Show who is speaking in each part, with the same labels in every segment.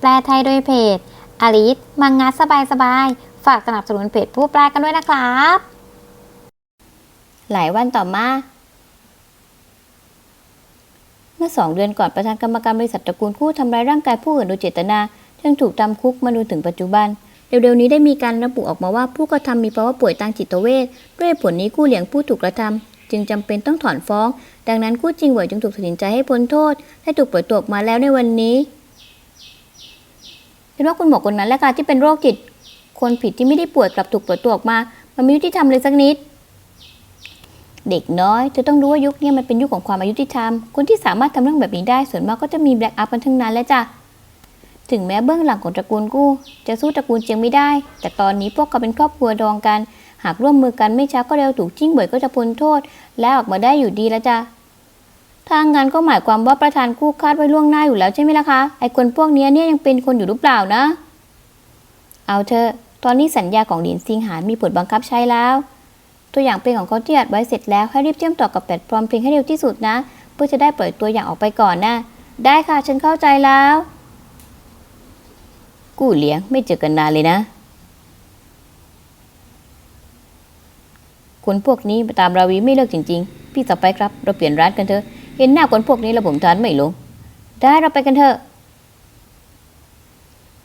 Speaker 1: แปลไทยโดยเพจอลิสมังงะสบายสบายๆฝากสนับสนุนเพจผู้แปลกันด้วยนะครับ
Speaker 2: หลายวันต่อมา เมื่อสองเดือนก่อนประธานกรรมการบริษัทตระกูลคู่ทำร้ายร่างกายผู้อื่นโดยเจตนาจึงถูกจำคุกมาจนถึงปัจจุบันเร็วๆนี้ได้มีการระบุออกมาว่าผู้กระทำมีภาวะป่วยทางจิตเวชด้วยผลนี้คู่เหลียงผู้ถูกกระทำจึงจำเป็นต้องถอนฟ้อง ดังนั้นคู่จริงเหวยจึงถูกตัดสินใจให้พ้นโทษและถูกปล่อยตัวออกมาแล้วในวันนี้ เป็นว่าคุณหมอคนนั้นแหละค่ะที่เป็นโรคจิต คนผิดที่ไม่ได้ป่วยกลับถูกปล่อยตัวออกมา มันไม่ยุติธรรมเลยสักนิด เด็กน้อยเธอต้องรู้ว่ายุคนี้มันเป็นยุคของความอายุติธรรม คนที่สามารถทำเรื่องแบบนี้ได้ส่วนมากก็จะมีแบล็กอัพกันทั้งนั้นแหละจ้ะถึงแม้เบื้องหลังของตระกูลกู้ จะสู้ตระกูลเจียงไม่ได้ แต่ตอนนี้พวกเขาเป็นครอบครัวดองกัน หากร่วมมือกันไม่ช้าก็เร็วถูกจิ้งเหวยก็จะพ้นโทษ และออกมาได้อยู่ดีแล้วจ้ะ ทางงานก็หมายความว่าประธานกู้คาดไว้ล่วงหน้าอยู่แล้วใช่ไหมล่ะคะ ไอ้คนพวกนี้เนี่ยยังเป็นคนอยู่หรือเปล่านะ เอาเถอะ ตอนนี้สัญญาของหลินซิงหานมีผลบังคับใช้แล้ว ตัวอย่างเพลงของเขาที่อัดไว้เสร็จแล้วให้รีบเชื่อมต่อกับแพลตฟอร์มเพลงให้เร็วที่สุดนะ เพื่อจะได้ปล่อยตัวอย่างออกไปก่อนนะ ได้ค่ะ ฉันเข้าใจแล้ว กู้เลี้ยงไม่เจอกันนานเลยนะคนพวกนี้ตามราวีไม่เลิกจริง ๆ พี่ต่อไปครับ เราเปลี่ยนร้านกันเถอะ เห็นหน้าคนพวกนี้แล้วผมทานไม่ลง ได้เราไปกันเถอะ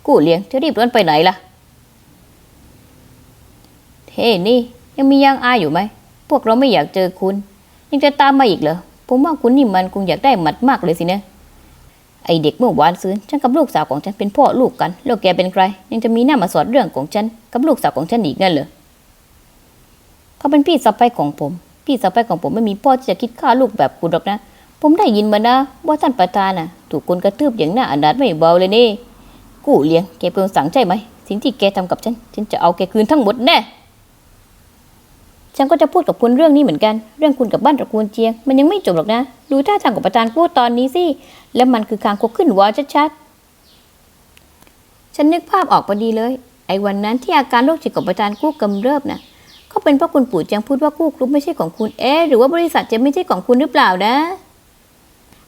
Speaker 2: กู้เลี้ยงจะรีบร้อนไปไหนล่ะเฮ้นี่ยังมียังอายอยู่ไหม พวกเราไม่อยากเจอคุณ ยังจะตามมาอีกเหรอ ผมว่าคุณนี่มันคงอยากได้หมัดมากเลยสินะ ไอเด็กเมื่อวานซื้อฉันกับลูกสาวของฉันเป็นพ่อลูกกัน แล้วแกเป็นใคร ยังจะมีหน้ามาสอนเรื่องของฉันกับลูกสาวของฉันอีกนั่นเหรอ เขาเป็นพี่สะใภ้ของผม พี่สะใภ้ของผมไม่มีพ่อที่จะคิดฆ่าลูกแบบคุณหรอกนะ ผมได้ยินมานะว่าท่านประธานน่ะ ถูกคนกระทืบอย่างหน้าอนาถไม่เบาเลยนี่ กู้เลี้ยงแกเป็นคนสั่งใช่ไหม สิ่งที่แกทำกับฉัน ฉันจะเอาแกคืนทั้งหมดแน่ ฉันก็จะพูดกับคุณเรื่องนี้เหมือนกัน เรื่องคุณกับบ้านตระกูลเจียง มันยังไม่จบหรอกนะ ดูท่าทางของประธานพูดตอนนี้สิ แล้วมันคือคางคกขึ้นวอชัดๆ ฉันนึกภาพออกพอดีเลย ไอ้วันนั้นที่อาการโรคจิตของประธานกู้กำเริบนะก็เป็นเพราะคุณปู่เจียงพูดว่ากู้กรุ๊ปไม่ใช่ของคุณ เอ๊หรือว่าบริษัทจะไม่ใช่ของคุณหรือเปล่านะ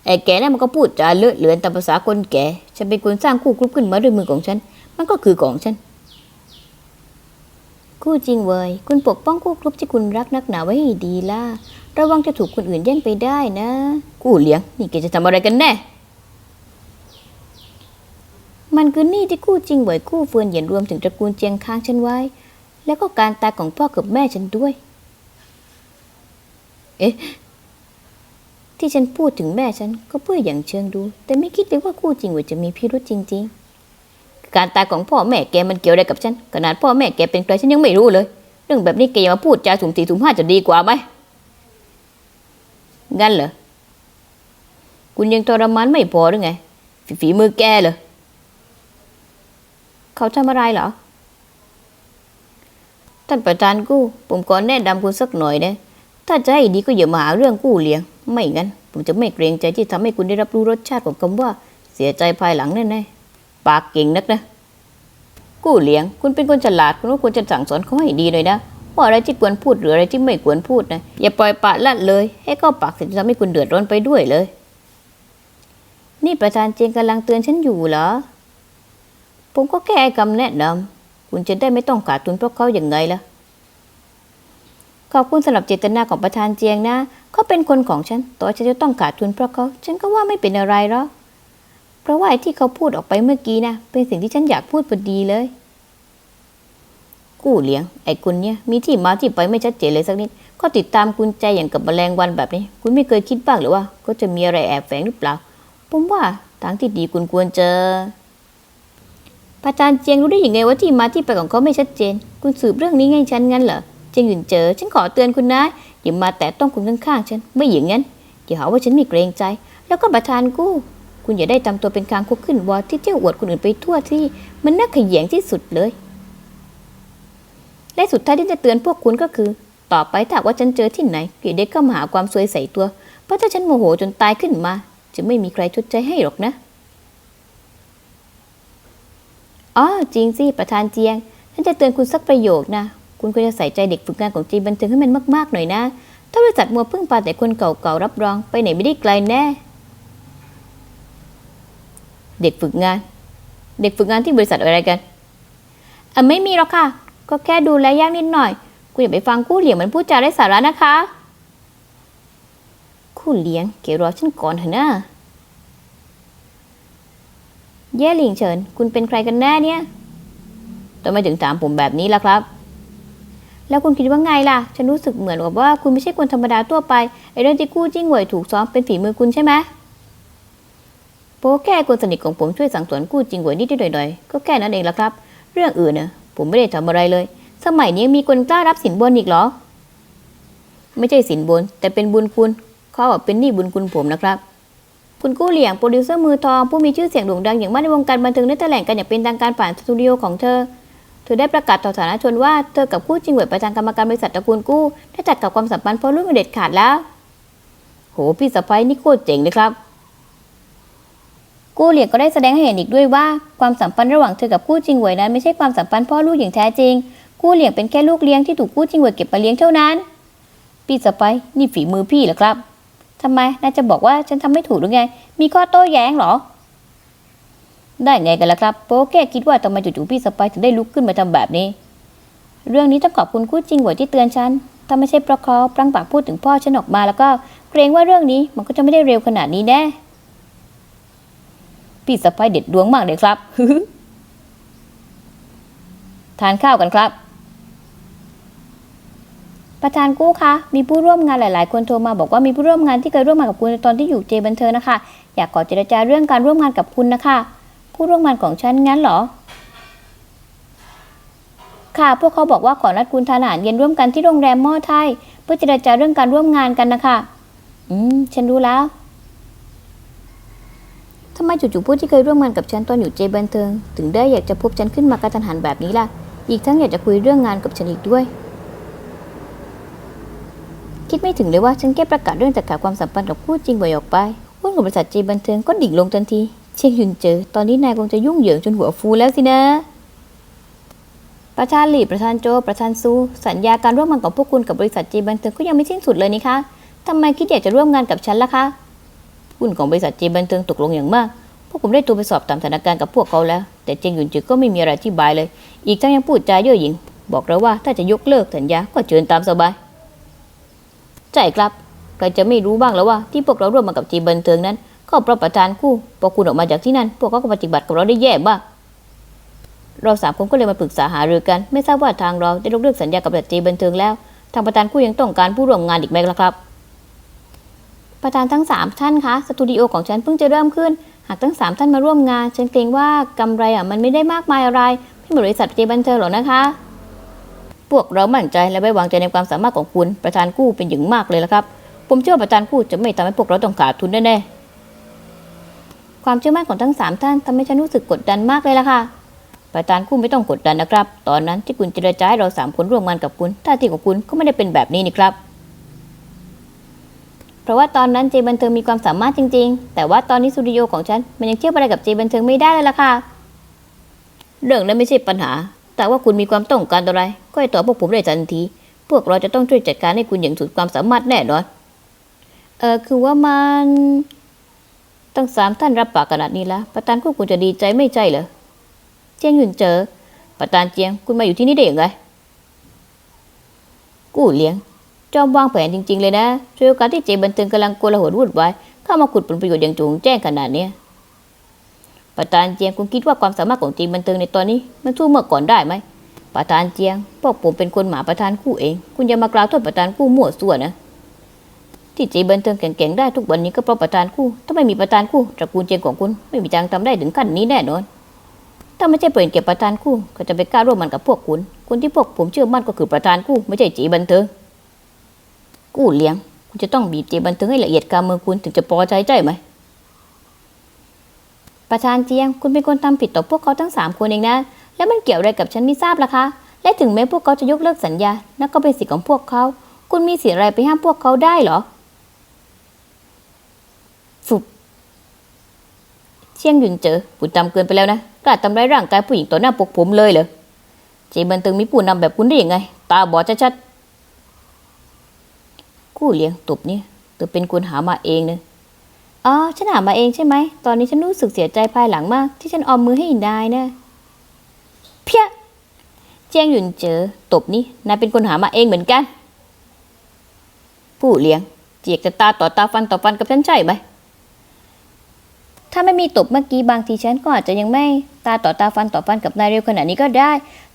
Speaker 2: ไอ้แกนั่นมันก็พูดจาเลอะเลือนตามภาษาคนแก่ฉันเป็นคนสร้างคู่กรุ๊ปขึ้นมาด้วยมือของฉัน มันก็คือของฉัน คู่จริงเว้ยคุณปกป้องคู่กรุ๊ปที่คุณรักนักหนาไว้ให้ดีล่ะ ระวังจะถูกคนอื่นแย่งไปได้นะกู้เลี้ยง นี่แกจะทำอะไรกันแน่ มันคือหนี้ที่คู่จริงเว้ยคู่เฟินเหยียนรวมถึงตระกูลเจียงค้างฉันไว้ แล้วก็การตายของพ่อกับแม่ฉันด้วย เอ๊ะ ที่ฉันพูดถึงแม่ฉันก็เพื่ออย่างเชิงดู แต่ไม่คิดเลยว่าคู่จริงว้ยจะมีพิรุธจริง ๆ การตายของพ่อแม่แกมันเกี่ยวอะไรกับฉันขนาดพ่อแม่แกเป็นใครฉันยังไม่รู้เลย เรื่องแบบนี้แกอย่ามาพูดจาสุ่มสี่สุ่มห้าจะดีกว่าไหมงั้นเหรอคุณยังทรมานไม่พอหรือไงฝีฝีมือแกเหรอเขาทำอะไรเหรอท่านประธานกู้ผมขอแนะนำคุณสักหน่อยนะถ้าจะให้ดีก็อย่ามาหาเรื่องกู้เลี้ยง ไม่งั้น ผมจะไม่เกรงใจที่ทำให้คุณได้รับรู้รสชาติของคำว่า เสียใจภายหลังแน่ๆปากเก่งนักนะ กู้เลี้ยง คุณเป็นคนฉลาดคุณก็ควรจะสั่งสอนเขาให้ดีหน่อยนะว่าอะไรที่ควรพูดหรืออะไรที่ไม่ควรพูดนะอย่าปล่อยปะละเลย ให้เข้าปากเสร็จทำให้คุณเดือดร้อนไปด้วยเลย นี่ประธานเจงกำลังเตือนฉันอยู่เหรอผมก็แค่คำแนะนำคุณจะได้ไม่ต้องขาดทุนเพราะเขาอย่างไงล่ะ ขอบคุณสำหรับเจตนาของประธานเจียงนะ เขาเป็นคนของฉัน ต่อฉันจะต้องขาดทุนเพราะเขา ฉันก็ว่าไม่เป็นอะไรหรอก เพราะว่าไอ้ที่เขาพูดออกไปเมื่อกี้นะ เป็นสิ่งที่ฉันอยากพูดพอดีเลย กู้เลี้ยง ไอ้คุณเนี่ย มีที่มาที่ไปไม่ชัดเจนเลยสักนิด ก็ติดตามคุณใจอย่างกับแมลงวันแบบนี้ คุณไม่เคยคิดบ้างหรือว่า ก็จะมีอะไรแอบแฝงหรือเปล่า ผมว่าทางที่ดีคุณควรเจอประธานเจียงรู้ได้ยังไงว่าที่มาที่ไปของเขาไม่ชัดเจน คุณสืบเรื่องนี้ให้ฉันงั้นเหรอ เจียงหยุนเจอ ฉันขอเตือนคุณนะอย่ามาแตะต้องคนข้างๆฉันไม่อย่างนั้นอย่าหาว่าฉันไม่เกรงใจ แล้วก็ประธานกู้ คุณอย่าได้ทำตัวเป็นคางคกขึ้นวอที่เที่ยวอวดคนอื่นไปทั่วที่มันน่าขยงที่สุดเลย และสุดท้ายที่จะเตือนพวกคุณก็คือ ต่อไปถ้าว่าฉันเจอที่ไหนอย่าได้เข้ามาหาความซวยใส่ตัว เพราะถ้าฉันโมโหจนตายขึ้นมา จะไม่มีใครชดใช้ให้หรอกนะอ๋อจริงสิประธานเจียงฉันจะเตือนคุณสักประโยคนะ คุณควรจะใส่ใจเด็กฝึกงานของจีนบันเทิงให้มันมากๆหน่อยนะ ถ้าบริษัทมัวพึ่งพาแต่คนเก่าๆรับรองไปไหนไม่ได้ไกลแน่ เด็กฝึกงาน เด็กฝึกงานที่บริษัทอะไรกันอะไม่มีหรอกค่ะ ก็แค่ดูแลยากนิดหน่อย คุณอย่าไปฟังกู้เหลียงมันพูดจาไร้สาระนะคะกู้เลี้ยงเกรอฉันก่อนเถอะนะเย่หลิงเฉิน คุณเป็นใครกันแน่เนี่ยทำไมถึงถามผมแบบนี้ล่ะครับ แล้วคุณคิดว่าไงล่ะ ฉันรู้สึกเหมือนกับว่าคุณไม่ใช่คนธรรมดาทั่วไปไอ้เรื่องที่กู้จิ้งหวยถูกซ้อมเป็นฝีมือคุณใช่ไหมโปแค่คนสนิทของผมช่วยสั่งสอนกู้จิ้งหวยนิดหน่อยๆก็แค่นั้นเองละครับ เรื่องอื่นนะผมไม่ได้ทำอะไรเลย สมัยนี้มีคนกล้ารับสินบนอีกเหรอ ไม่ใช่สินบน แต่เป็นบุญคุณเขาบอกเป็นหนี้บุญคุณผมนะครับคุณกู้เหลียงโปรดิวเซอร์มือทองผู้มีชื่อเสียงโด่งดังอย่างมากในวงการบันเทิงได้แถลงกันอย่างเป็นทางการผ่านสตูดิโอของเธอ เธอได้ประกาศต่อสาธารณชนว่าเธอกับกู้จิงเหวยประธานกรรมการบริษัทตระกูลกู้ได้จัดกับความสัมพันธ์เพราะรุ่นเด็ดขาดแล้ว โหพี่สะพ้ยนี่โคตรเจ๋งเลยครับกู้เหลียงก็ได้แสดงให้เห็นอีกด้วยว่าความสัมพันธ์ระหว่างเธอกับกู้จิงเหวยนั้นไม่ใช่ความสัมพันธ์พ่อลูกอย่างแท้จริง กู้เหลียงเป็นแค่ลูกเลี้ยงที่ถูกกู้จิงเหวยเก็บมาเลี้ยงเท่านั้น พี่สะพ้ยนี่ฝีมือพี่เหรอครับทำไมน่าจะบอกว่าฉันทำไม่ถูกหรือไง มีข้อโต้แย้งเหรอ ได้ไงกันล่ะครับโป๊แค่คิดว่าทำไมจู่ๆพี่สไปถึงได้ลุกขึ้นมาทำแบบนี้ เรื่องนี้ต้องขอบคุณกู้จริงหวยที่เตือนฉันถ้าไม่ใช่เพราะเขาปลังปากพูดถึงพ่อฉันออกมาแล้วก็เกรงว่าเรื่องนี้มันก็จะไม่ได้เร็วขนาดนี้แน่พี่สไปเด็ดดวงมากเลยครับทานข้าวกันครับ ประธานกู้คะ มีผู้ร่วมงานหลาย ๆ คนโทรมาบอกว่ามีผู้ร่วมงานที่เคยร่วมงานกับคุณในตอนที่อยู่เจบันเทิงนะคะ อยากขอเจรจาเรื่องการร่วมงานกับคุณนะคะ ผู้ร่วมงานของฉันงั้นเหรอ ค่ะ พวกเขาบอกว่าขอนัดคุณทานอาหารเย็นร่วมกันที่โรงแรมหม้อไทย เพื่อเจรจาเรื่องการร่วมงานกันนะคะ อืม ฉันรู้แล้วทำไมจู่ๆผู้ที่เคยร่วมงานกับฉันตอนอยู่เจบันเทิง ถึงได้อยากจะพบฉันขึ้นมากระทันหันแบบนี้ล่ะ อีกทั้งอยากจะคุยเรื่องงานกับฉันอีกด้วย คิดไม่ถึงเลยว่าฉันแค่ประกาศเรื่องจัดการความสัมพันธ์กับคู่จริงบ่อยออกไปหุ้นของบริษัทเจบันเทิงก็ดิ่งลงทันที เชียงยุนเจอ ตอนนี้นายคงจะยุ่งเหยิงจนหัวฟูแล้วสินะ ประธานหลีประธานโจ ประธานซู สัญญาการร่วมงานของพวกคุณกับบริษัทเจบันเทิงก็ยังไม่สิ้นสุดเลยนี่คะทำไมคิดอยากจะร่วมงานกับฉันล่ะคะหุ้นของบริษัทเจบันเทิงตกลงอย่างมาก พวกผมได้ตัวไปสอบตามสถานการณ์กับพวกเขาแล้ว แต่เจียงหยุนจือก็ไม่มีอะไรที่บายเลย อีกทั้งยังพูดจาเย่อหยิ่ง บอกเราว่าถ้าจะยกเลิกสัญญาก็เชิญตามสบายใช่ครับใครจะไม่รู้บ้างแล้วว่าที่พวกเราร่วมมากับจีบันเทิงนั้น ก็เพราะประธานคู่พอคุณออกมาจากที่นั่น พวกเขาก็ปฏิบัติกับเราได้แย่บ้างเราสามคนก็เลยมาปรึกษาหารือกัน ไม่ทราบว่าทางเราได้ยกเลิกสัญญากับบริษัทจีบันเทิงแล้ว ทางประธานคู่ยังต้องการผู้ร่วมงานอีกไหมล่ะครับ ประธานทั้งสามท่านคะ สตูดิโอของฉันเพิ่งจะเริ่มขึ้น หากทั้งสามท่านมาร่วมงาน ฉันเกรงว่ากำไรอะมันไม่ได้มากมายอะไร ไม่เหมือนบริษัทจีบันเทิงหรอกนะคะ พวกเรามั่นใจและไว้วางใจในความสามารถของคุณ ประธานกู้เป็นอย่างมากเลยละครับ ผมเชื่อประธานกู้จะไม่ทำให้พวกเราต้องขาดทุนแน่ๆ ความเชื่อมั่นของทั้งสามท่านทำให้ฉันรู้สึกกดดันมากเลยล่ะค่ะประธานกู้ไม่ต้องกดดันนะครับ ตอนนั้นที่คุณเจรจาให้เราสามคนร่วมงานกับคุณท่าทีของคุณก็ไม่ได้เป็นแบบนี้นี่ครับเพราะว่าตอนนั้นเจบันเทิงมีความสามารถจริง ๆ แต่ว่าตอนนี้สตูดิโอของฉันมันยังเทียบอะไรกับเจบันเทิงไม่ได้เลยล่ะค่ะ เรื่องนั้นไม่ใช่ปัญหา แต่ว่าคุณมีความต้องการอะไร ก็ให้ตอบพวกผมได้ทันที พวกเราจะต้องช่วยจัดการให้คุณอย่างสุดความสามารถแน่นอน เออคือว่ามัน ตั้งสามท่านรับปากขนาดนี้แล้วประธานกู้คุณจะดีใจไม่ใช่เหรอเจียงหยุนเจอประธานเจียงคุณมาอยู่ที่นี่ได้ยังไงกู้เลี้ยงจอมวางแผนจริง ๆ เลยนะช่วยโอกาสที่เจบันเทิงกำลังโกลาหลวุ่นวายเข้ามาขุดผลประโยชน์อย่างจงแจ้งขนาดเนี้ประธานเจียงคุณคิดว่าความสามารถของจีบันเทิงในตอนนี้ มันสู้เมื่อก่อนได้ไหมประธานเจียงพวกผมเป็นคนหมาประธานคู่เอง คุณอย่ามากล่าวโทษประธานคู่มั่วซั่วนะ ที่จีบันเทิงแก่งๆได้ทุกวันนี้ก็เพราะประธานคู่ ถ้าไม่มีประธานคู่ตระกูลเจียงของคุณไม่มีทางทำได้ถึงขั้นนี้แน่นอน ถ้าไม่ใช่เปลี่ยนเก็บประธานคู่ ก็จะไปกล้าร่วมมันกับพวกคุณ คนที่พวกผมเชื่อมั่นก็คือประธานคู่ไม่ใช่จีบันเทิง กู้เลี้ยง คุณจะต้องบีบจีบันเทิงให้ละเอียดการเมืองคุณถึงจะพอใจใช่ไหม ประธานเจียง คุณเป็นคนทำผิดต่อพวกเขาทั้งสามคนเองนะ แล้วมันเกี่ยวอะไรกับฉันไม่ทราบล่ะคะ และถึงแม้พวกเขาจะยกเลิกสัญญา นั่นก็เป็นสิทธิ์ของพวกเขา คุณมีสิทธิ์อะไรไปห้ามพวกเขาได้หรอฟุบ เชียงหยุนเจอผู้จำเกินไปแล้วนะกล้าทำร้ายร่างกายผู้หญิงต่อหน้าพวกผมเลยเหรอเจบันติงมีผู้นำแบบคุณได้ยังไง ตาบอดชัดๆกู้เลี้ยงตบเนี่ยเธอเป็นคนหามาเองเนะอ๋อฉันหามาเองใช่ไหมตอนนี้ฉันรู้สึกเสียใจภายหลังมาก ที่ฉันออมมือให้อินได้นะเพี้ยเจียงหยุนเจอตบนี่นายเป็นคนหามาเองเหมือนกัน ผู้เลี้ยงเจียกจะตาต่อตาฟันต่อฟันกับฉันใช่ไหม ถ้าไม่มีตบเมื่อกี้บางทีฉันก็อาจจะยังไม่ตาต่อตาฟันต่อฟันกับนายเร็วขนาดนี้ก็ได้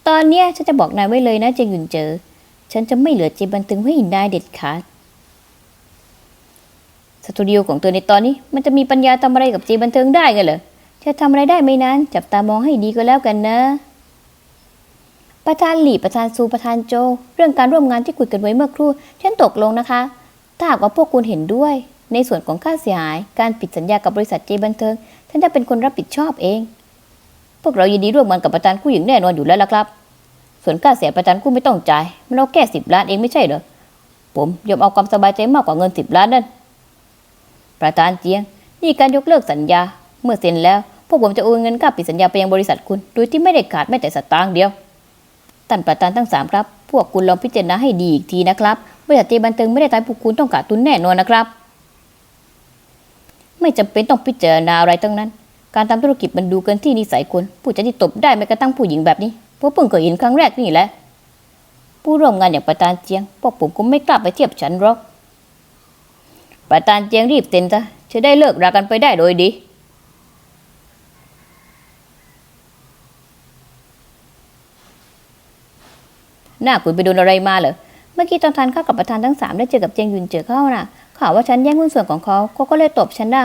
Speaker 2: ตอนเนี้ยฉันจะบอกนายไว้เลยนะเจียงหยุนเจอ ฉันจะไม่เหลือเจบันตึงไว้อินได้เด็ดขาดสตูดิโอของเธอในตอนนี้มันจะมีปัญญาทำอะไรกับเจบันเทิงได้ไงเหรอจะทำอะไรได้ไม่นานจับตามองให้ดีก็แล้วกันนะ ประธานหลี่ประธานซูประธานโจ เรื่องการร่วมงานที่คุยกันไว้เมื่อครู่ ฉันตกลงนะคะ ถ้าหากว่าพวกคุณเห็นด้วย ในส่วนของค่าเสียหาย การปิดสัญญากับบริษัทเจบันเทิงฉันจะเป็นคนรับผิดชอบเอง พวกเรายินดีร่วมงานกับประธานคู่หญิงแน่นอนอยู่แล้วละครับ ส่วนค่าเสียประธานคู่ไม่ต้องจ่าย มันเอาแค่สิบล้านเองไม่ใช่เหรอ ผมยอมเอาความสบายใจมากกว่าเงินสิบล้านนั่น ประธานเจียง นี่การยกเลิกสัญญา เมื่อเซ็นแล้ว พวกผมจะโอนเงินค่าปิดสัญญาไปยังบริษัทคุณ โดยที่ไม่ได้ขาดแม้แต่สตางค์เดียว ท่านประธานทั้งสามครับ พวกคุณลองพิจารณาให้ดีอีกทีนะครับ บริษัทเจบันเทิงไม่ได้ทำให้พวกคุณต้องขาดทุนแน่นอนนะครับ ไม่จำเป็นต้องพิจารณาอะไรทั้งนั้น การทำธุรกิจมันดูเกินที่นิสัยคน ผู้จะที่ตบได้แม้กระทั่งผู้หญิงแบบนี้เพราะเพิ่งเคยเห็นครั้งแรกนี่แหละ ผู้ร่วมงานอย่างประธานเจียง พวกผมก็ไม่กล้าไปเทียบฉันหรอก ประธานเจียงรีบเซ็นซะจะได้เลิกรากันไปได้โดยดีหน้าคุณไปโดนอะไรมาเหรอ เมื่อกี้ตอนทานข้าวกับประธานทั้งสามได้เจอกับเจียงยุนเจอเข้าน่ะ ข่าวว่าฉันแย่งหุ้นส่วนของเขาเขาก็เลยตบฉันนะ